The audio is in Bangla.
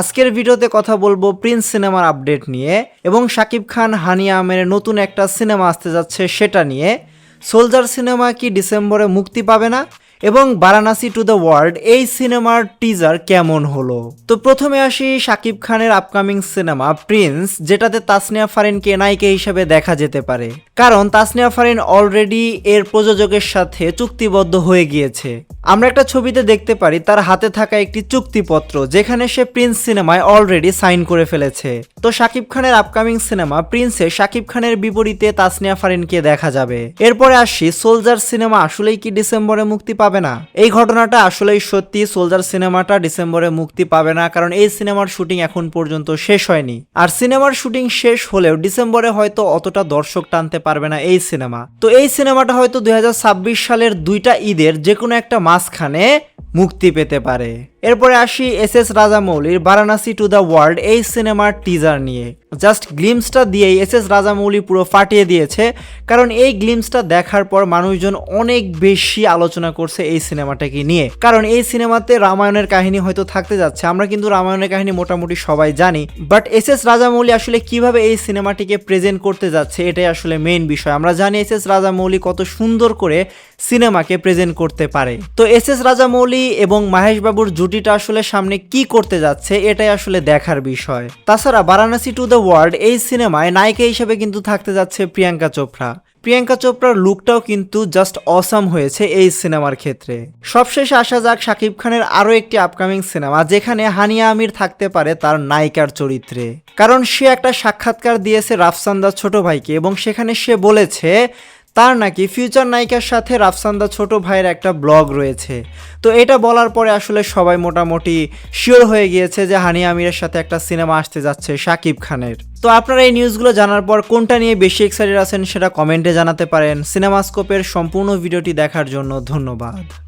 আজকের ভিডিওতে কথা বলব প্রিন্স সিনেমার আপডেট নিয়ে এবং শাকিব খান হানি আমের নতুন একটা সিনেমা আসতে যাচ্ছে সেটা নিয়ে। সোলজার সিনেমা কি ডিসেম্বরে মুক্তি পাবে না? এবং বারাণসী টু দ্য ওয়ার্ল্ড এই সিনেমার টিজার কেমন হলো? তো প্রথমে আসি শাকিব খানের আপকামিং সিনেমা প্রিন্স, যেটাতে তাসনিয়া ফারিনকে নায়িকা হিসেবে দেখা যেতে পারে। কারণ তাসনিয়া ফারিন অলরেডি এর প্রযোজকের সাথে চুক্তিবদ্ধ হয়ে গিয়েছে। আমরা একটা ছবিতে দেখতে পারি তার হাতে থাকা একটি চুক্তিপত্র যেখানে সে প্রিন্স সিনেমায় অলরেডি সাইন করে ফেলেছে। তো শাকিব খানের আপকামিং সিনেমা প্রিন্সে শাকিব খানের বিপরীতে তাসনিয়া ফারিনকে দেখা যাবে। এরপরে আসি, সোলজার সিনেমা আসলেই কি ডিসেম্বরে মুক্তি পাবে না? এই ঘটনাটা আসলেই সত্যি, সোলজার সিনেমাটা ডিসেম্বরে মুক্তি পাবে না, কারণ এই সিনেমার শুটিং এখন পর্যন্ত শেষ হয়নি। আর সিনেমার শুটিং শেষ হলেও ডিসেম্বরে হয়তো অতটা দর্শক টানতে পারবে না এই সিনেমা। তো এই সিনেমাটা হয়তো দুই হাজার ছাব্বিশ সালের দুইটা ঈদের যে কোনো একটা মাঝখানে মুক্তি পেতে পারে। এরপরে আসি এস এস রাজামৌলির বারাণসী টু দ্য ওয়ার্ল্ড এই সিনেমার টিজার নিয়ে। জাস্ট গ্লিমসটা দিয়েই এস এস রাজামৌলি পুরো ফাটিয়ে দিয়েছে, কারণ এই গ্লিমসটা দেখার পর মানুষজন অনেক বেশি আলোচনা করছে এই সিনেমাটাকে নিয়ে। কারণ এই সিনেমাতে রামায়ণের কাহিনী হয়তো থাকতে যাচ্ছে, আমরা কিন্তু রামায়ণের কাহিনী মোটামুটি সবাই জানি বাট এস এস রাজামৌলি আসলে কীভাবে এই সিনেমাটিকে প্রেজেন্ট করতে যাচ্ছে এটাই আসলে মেইন বিষয়। আমরা জানি এস এস রাজামৌলি কত সুন্দর করে সিনেমাকে প্রেজেন্ট করতে পারে। তো এস এস রাজামৌলি এবং মাহেশ বাবুর জুটিটা আসলে সামনে কি করতে যাচ্ছে, এটাই আসলে দেখার বিষয়। তাছাড়া বারাণসী টু দ্য ওয়ার্ল্ড এই সিনেমায় নায়িকা হিসেবে কিন্তু থাকতে যাচ্ছে প্রিয়াঙ্কা চোপড়া। প্রিয়াঙ্কা চোপড়ার লুকটাও কিন্তু জাস্ট অসাম হয়েছে এই সিনেমার ক্ষেত্রে। সবশেষে আসা যাক শাকিব খানের আরও একটি আপকামিং সিনেমা, যেখানে হানিয়া আমির থাকতে পারে তার নায়িকার চরিত্রে। কারণ সে একটা সাক্ষাৎকার দিয়েছে রাফসান্দার ছোট ভাইকে এবং সেখানে সে বলেছে তার নাকি ফিউচার নায়িকার সাথে রাফসান্দা ছোট ভাইয়ের একটা ব্লগ রয়েছে। তো এটা বলার পরে আসলে সবাই মোটামুটি শিওর হয়ে গিয়েছে যে হানি আমিরের সাথে একটা সিনেমা আসতে যাচ্ছে শাকিব খানের। তো আপনারা এই নিউজগুলো জানার পর কোনটা নিয়ে বেশি এক্সাইটেড আছেন সেটা কমেন্টে জানাতে পারেন। সিনেমাস্কোপের সম্পূর্ণ ভিডিওটি দেখার জন্য ধন্যবাদ।